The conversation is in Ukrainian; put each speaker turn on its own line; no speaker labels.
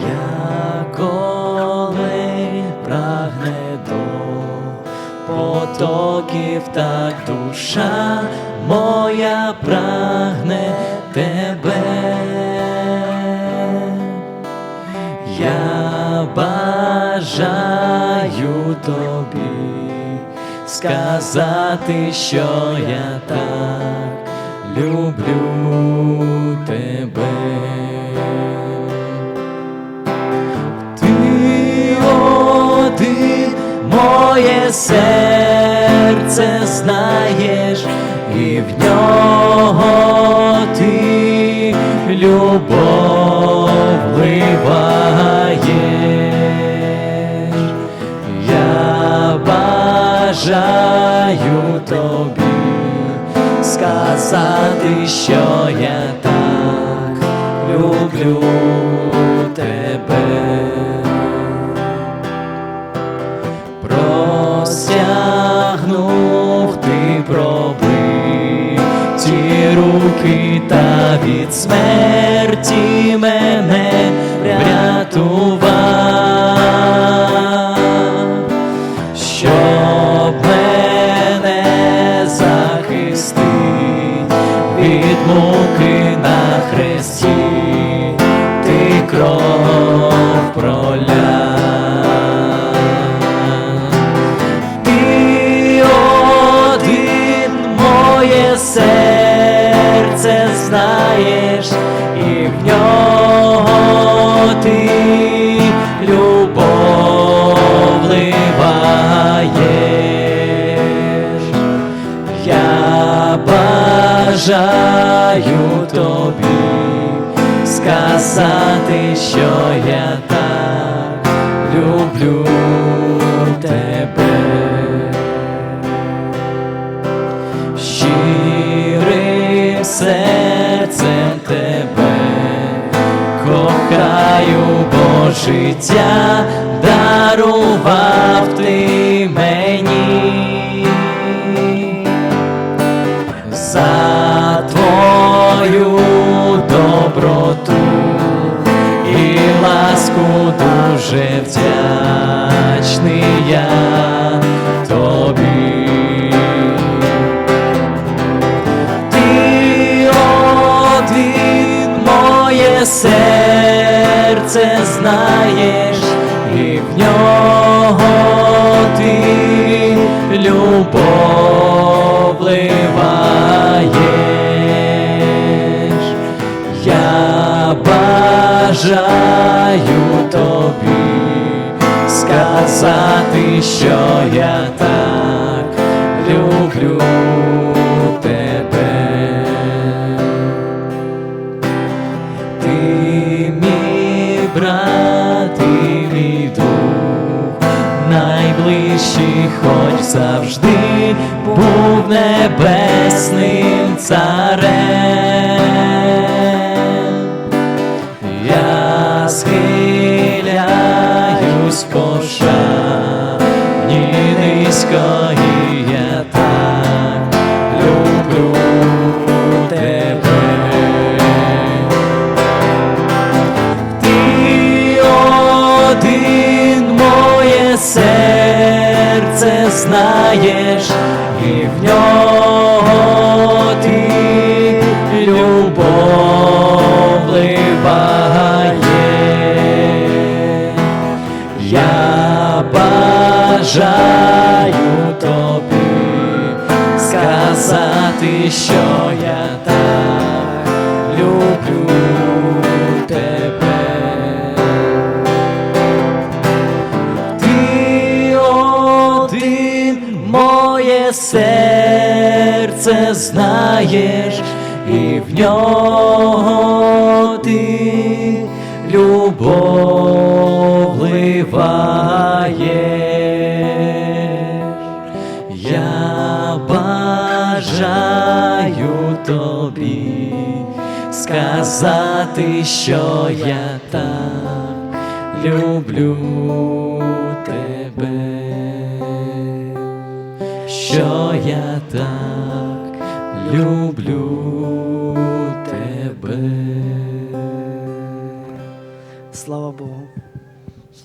як олень прагне до потоків, так душа моя прагне тебе. Я бажаю тобі сказати, що я так люблю серце знаєш, і в нього ти любов вливаєш. Я бажаю тобі сказати, що я так люблю тебе. Простягнув ти пробив ті руки та від смерті мене врятував, щоб мене захистить від муки на хресті, ти кров бажаю тобі сказати, що я так люблю тебе. Щирим серцем тебе кохаю, бо життя дуже вдячний я тобі. Ти один моє серце знаєш, і в нього ти любов вливаєш. Я бажаю сказати, що я так люблю тебе. Ти мій брат, ти мій друг, найближчий, хоч завжди був небесним царем. Так люблю тебе. Ти моє серце знаєш, і в нього ти любов. Я бажаю сказати, що я так люблю тебе. Ти один моє серце знаєш, і в нього ти любов вливаєш. Тобі сказати, що я так люблю тебе, що я так люблю тебе.
Слава Богу.